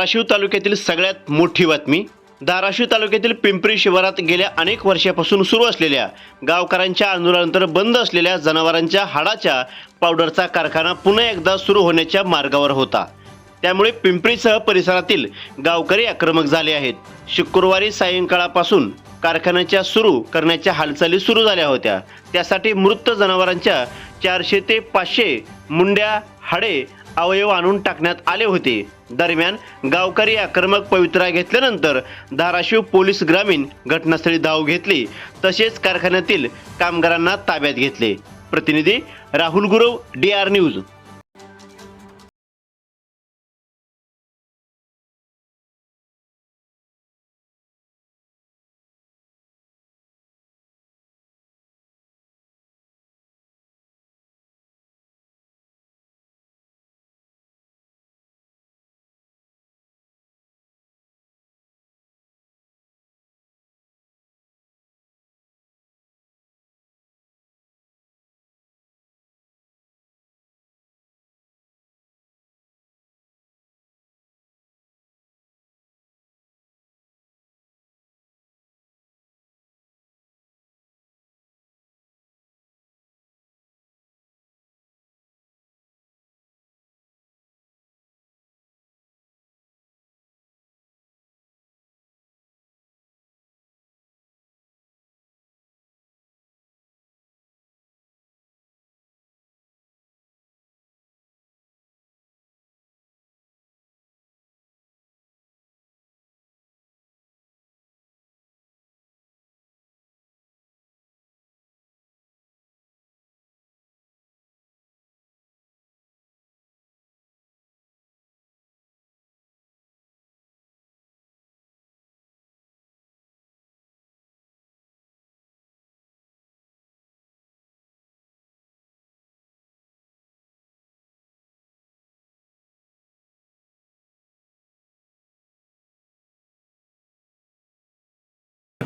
धाराशिव तालुक्यातील सगळ्यात मोठी बातमी. धाराशिव तालुक्यातील पिंपरी शिवारात गेल्या अनेक वर्षापासून सुरू असलेल्या गावकऱ्यांच्या आंदोलनानंतर बंद असलेल्या जनावरांच्या हाडाच्या पावडरचा कारखाना पुन्हा एकदा सुरू होण्याच्या मार्गावर होता. त्यामुळे पिंपरीसह परिसरातील गावकरी आक्रमक झाले आहेत. शुक्रवारी सायंकाळापासून कारखान्याच्या सुरू करण्याच्या हालचाली सुरू झाल्या होत्या. त्यासाठी मृत जनावरांच्या चारशे ते पाचशे मुंड्या हाडे अवयव आणून टाकण्यात आले होते. दरम्यान गावकरी आक्रमक पवित्रा घेतल्यानंतर धाराशिव पोलीस ग्रामीण घटनास्थळी धाव घेतली. तसेच कारखान्यातील कामगारांना ताब्यात घेतले. प्रतिनिधी Rahul Gurav D R news